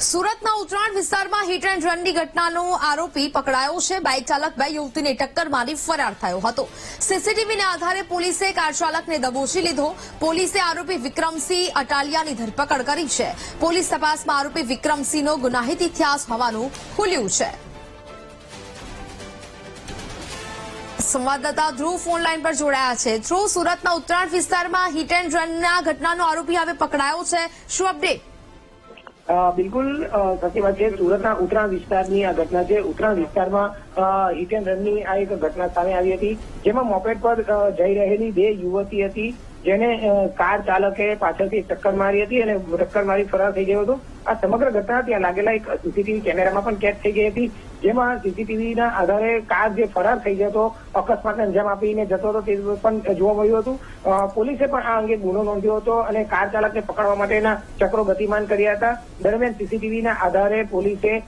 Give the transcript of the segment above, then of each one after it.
સુરતના ઉત્તરાયણ વિસ્તારમાં hit and રનની ઘટનાનો આરોપી પકડાયો છે. બાઇક ચાલક બે યુવતીને ટક્કર મારી ફરાર થયો હતો. સીસીટીવીના આધારે પોલીસે કાર ચાલકને દબોચી લીધો. પોલીસે આરોપી વિક્રમસિંહ અટાલિયાની ધરપકડ કરી છે. પોલીસ તપાસમાં આરોપી વિક્રમસિંહનો ગુનાહિત ઇતિહાસ હોવાનું ખુલ્યું છે. સંવાદદાતા ધ્રુવ ફોન લાઈન પર જોડાયા છે. ધ્રુવ, સુરતના ઉત્તરાયણ વિસ્તારમાં હિટ એન્ડ રનના ઘટનાનો આરોપી હવે પકડાયો છે. શું અપડેટ? બિલકુલ સાચી વાત છે. સુરતના ઉત્તરાયણ વિસ્તારની આ ઘટના છે. ઉત્તરાયણ વિસ્તારમાં હિટ એન્ડ રનની આ એક ઘટના સામે આવી હતી, જેમાં મોપેડ પર જઈ રહેલી બે યુવતી હતી. જેને કાર ચાલકે પાછળથી ટક્કર મારી હતી અને ટક્કર મારી ફરાર થઈ ગયો હતો. આ સમગ્ર ઘટના ત્યાં લાગેલા એક સીસીટીવી કેમેરામાં પણ કેદ થઈ ગઈ હતી, જેમાં સીસીટીવીના આધારે કાર જે ફરાર થઈ ગયો હતો અકસ્માતને અંજામ આપીને જતો હતો તે પણ જોવા મળ્યું હતું. પોલીસે પણ આ અંગે ગુનો નોંધ્યો હતો અને કાર ચાલકને પકડવા માટેના ચક્રો ગતિમાન કર્યા હતા. દરમિયાન સીસીટીવીના આધારે પોલીસે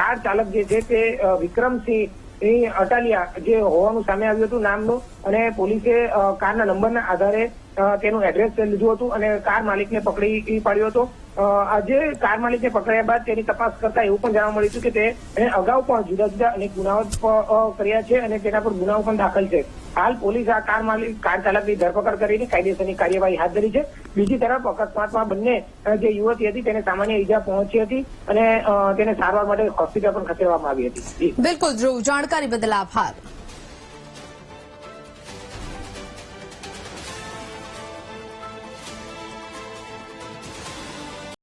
કાર ચાલક જે છે તે વિક્રમસિંહ એ અટાલિયા જે હોવાનું સામે આવ્યું હતું નામનું, અને પોલીસે કારના નંબરના આધારે તેનું એડ્રેસ લીધું હતું અને કાર માલિકને પકડી પાડ્યો હતો. આજે કાર માલિકને પકડ્યા બાદ તેની તપાસ કરતા એવું પણ જાણવા મળ્યું હતું કે તે અગાઉ પણ જુદા જુદા અનેક ગુનાઓ કર્યા છે અને તેના પર ગુનાઓ પણ દાખલ છે. હાલ પોલીસ આ કાર માલિક, કાર ચાલકની ધરપકડ કરીને કાયદેસરની કાર્યવાહી હાથ ધરી છે. બીજી તરફ અકસ્માતમાં બંને જે યુવતી હતી તેને સામાન્ય ઈજા પહોંચી હતી અને તેને સારવાર માટે હોસ્પિટલ પણ ખસેડવામાં આવી હતી. બિલકુલ ધ્રુવ, જાણકારી બદલ આભાર.